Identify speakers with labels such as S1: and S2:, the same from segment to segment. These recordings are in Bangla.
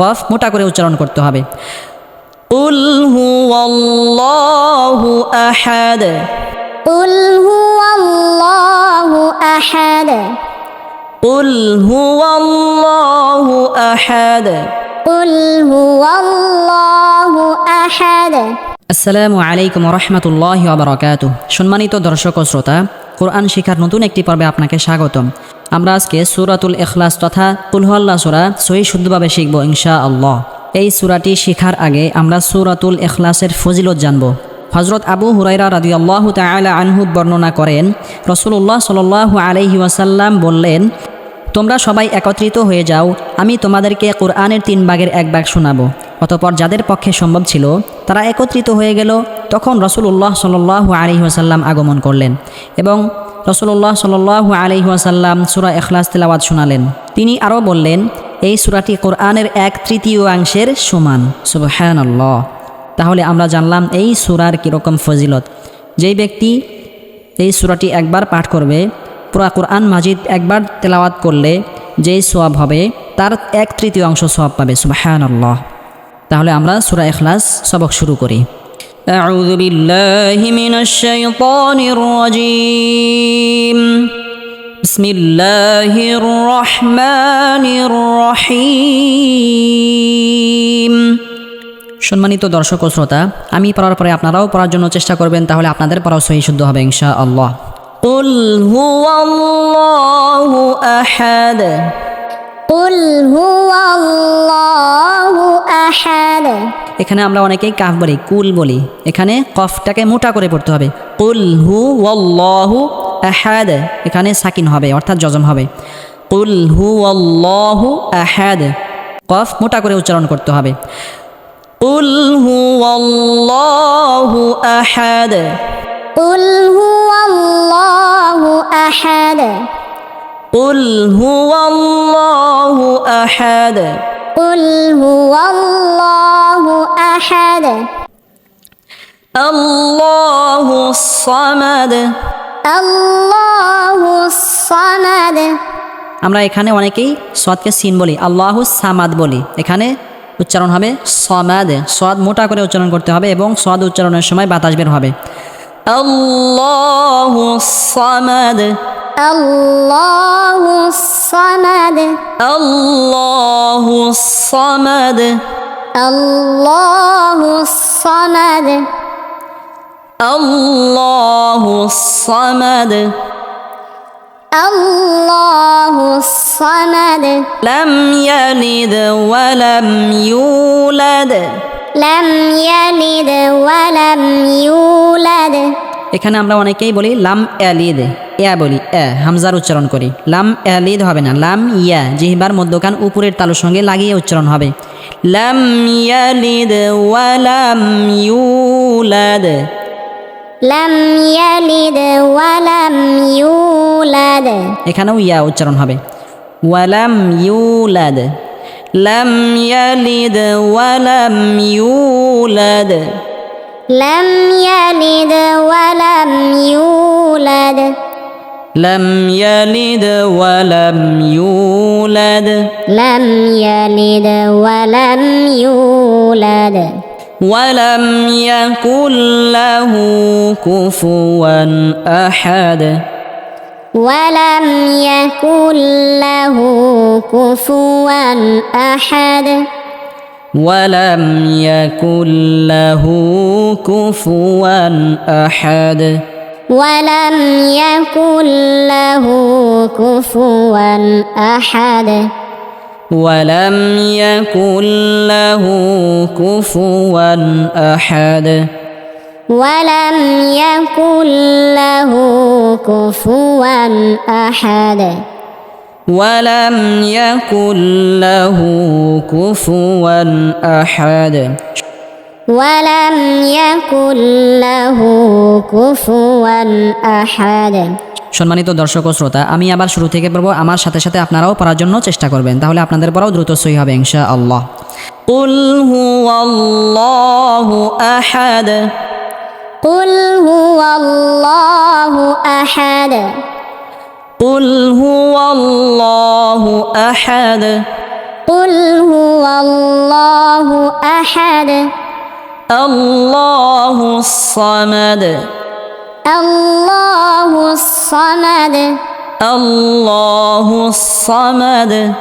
S1: কফ মোটা করে উচ্চারণ করতে হবে। উল হু আল্লাহু আহাদ।
S2: উল হু আল্লাহু আহাদ।
S1: উল হু আল্লাহু আহাদ।
S2: উল হু আল্লাহু আহাদ।
S1: আসসালামু আলাইকুম রহমতুল্লাহ বারকাত সম্মানিত দর্শক ও শ্রোতা কোরআন শিখার নতুন একটি পর্বে আপনাকে স্বাগতম। আমরা আজকে সুরাতুল এখলাস তথা কুলহল্লা সুরা সহি শুদ্ধভাবে শিখব ইনশা আল্লাহ এই সুরাটি শিখার আগে আমরা সুরাতুল এখলাসের ফজিলত জানব। হজরত আবু হুরাইরা রাদি আল্লাহ তালা আনহু বর্ণনা করেন রসুল্লাহ সাল আলহি ওয়াসাল্লাম বললেন, তোমরা সবাই একত্রিত হয়ে যাও, আমি তোমাদেরকে কোরআনের তিন ভাগের এক ভাগ শোনাবো। অতপর যাদের পক্ষে সম্ভব ছিল, তারা একত্রিত হয়ে গেল, তখন রসুল্লাহ সাল আলি ওয়াসাল্লাম আগমন করলেন এবং রসুল্লাহ সাল আলি ওয়াসাল্লাম সুরা এখলাস তেলাওয়াত শোনালেন। তিনি আরও বললেন, এই সুরাটি কোরআনের এক তৃতীয়াংশের সমান। সুবহান আল্লাহ তাহলে আমরা জানলাম এই সুরার কীরকম ফজিলত। যেই ব্যক্তি এই সুরাটি একবার পাঠ করবে, পুরা কোরআন মাজিদ একবার তেলাওয়াত করলে যেই সোয়াব হবে, তার এক তৃতীয় অংশ সোয়াব পাবে। সুবাহান তাহলে আমরা সুরা এখলাস সবক শুরু করি। أعوذ بالله من الشيطان الرجيم بسم الله الرحمن الرحيم সম্মানিত দর্শক ও শ্রোতা আমি পড়ার পরে আপনারাও পড়ার জন্য চেষ্টা করবেন তাহলে আপনাদের পড়াও সহি শুদ্ধ হবে ইনশা আল্লাহ قل هو الله أحد
S2: قل هو الله أحد
S1: এখানে আমরা অনেকেই কাফ বলি কুল বলি এখানে কফটাকে মোটা করে পড়তে হবে কুল হু ওয়াল্লাহু আহাদ এখানে সাকিন হবে অর্থাৎ জজম হবে কুল হু ওয়াল্লাহু আহাদ কফ মোটা করে উচ্চারণ করতে হবে কুল হু ওয়াল্লাহু আহাদ
S2: قل هو الله أحد
S1: قل هو الله أحد
S2: قل هو الله أحد
S1: الله الصمد
S2: الله الصمد
S1: আমরা এখানে অনেকেই সদকে সিন বলি আল্লাহু সামাদ বলি এখানে উচ্চারণ হবে সমাদ সদ মোটা করে উচ্চারণ করতে হবে এবং সদ উচ্চারণের সময় বাতাস বের হবে আল্লাহু সামাদ
S2: الله الصمد
S1: আল্লাহু সামাদ
S2: الله الصمد
S1: আল্লাহু সামাদ
S2: الله الصمد
S1: لم يلد ولم يولد
S2: لم يلد ولم يولد
S1: এখানে আমরা অনেকেই বলি লাম অ্যালিদ ইয়া বলি এ হামজার উচ্চারণ করি লাম অ্যালিদ হবে না লাম ইয়া জিহবার মধ্যকান উপরের তালুর সঙ্গে লাগিয়ে উচ্চারণ হবে লাম ইয়ালিদ ওয়ালাম ইউলাদ
S2: لم يلد ولم يولد
S1: এখানেও ইয়া উচ্চারণ হবে ওয়ালাম ইউলাদ লাম ইয়ালিদ ওয়ালাম ইউলাদ
S2: لم يلد ولم يولد
S1: لم يلد ولم يولد
S2: لم يلد ولم
S1: يكن له كفوا أحد.
S2: ولم يكن له كفوا أحد.
S1: ولم يكن له كفوا أحد.
S2: ولم يكن له كفوا أحد.
S1: ولم يكن له كفوا أحد.
S2: ولم يكن له كفوا أحد.
S1: ولم يكن له كفوا أحد.
S2: ولم يكن له كفوا أحد.
S1: সম্মানিত দর্শক ও শ্রোতা আমি আবার শুরু থেকে পড়বো আমার সাথে সাথে আপনারাও পড়ার জন্য চেষ্টা করবেন তাহলে আপনাদের পড়াও দ্রুত সই হবে ইনশা আল্লাহ قل هو الله أحد
S2: قل هو الله أحد
S1: قل هو الله أحد
S2: قل هو الله
S1: الله الصمد
S2: الله الصمد.
S1: الله الصمد.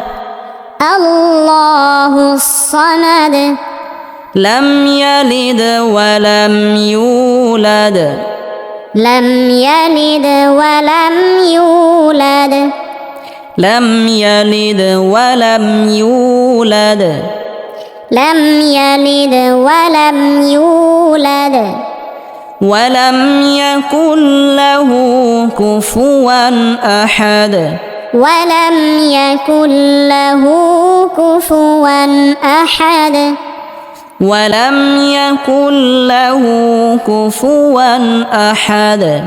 S2: الله الصمد.
S1: لم يلد ولم يولد.
S2: لم يلد ولم يولد.
S1: لم يلد ولم يولد.
S2: لم يلد ولم يولد.
S1: ولم يكن له كفوا أحد.
S2: ولم يكن له كفوا أحد.
S1: ولم يكن له كفوا أحد.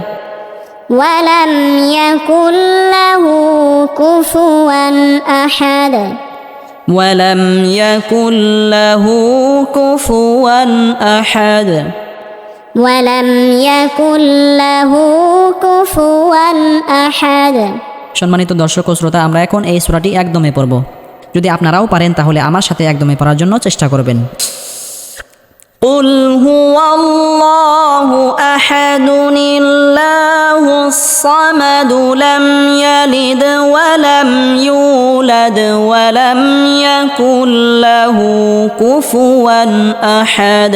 S2: ولم يكن له كفوا أحد.
S1: ولم يكن له كفوا أحد.
S2: ولم يكن له كفوا أحد
S1: সম্মানিত দর্শক ও শ্রোতা আমরা এখন এই সূরাটি একদমে পড়ব যদি আপনারাও পারেন তাহলে আমার সাথে একদমে পড়ার জন্য চেষ্টা করবেন قل هو الله أحد الله الصمد لم يلد ولم يولد ولم يكن له كفوا أحد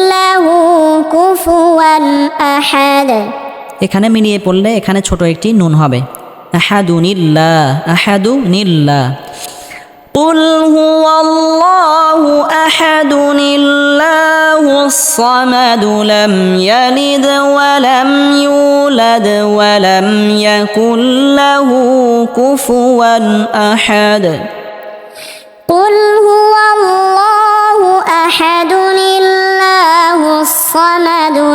S1: এখানে মিলিয়ে পড়লে এখানে ছোট একটি নুন হবে আহাদুনিল্লাহ আহাদুনিল্লাহ قل هو الله أحد الله الصمد لم يلد ولم يولد ولم يكن له كفوا أحد
S2: قل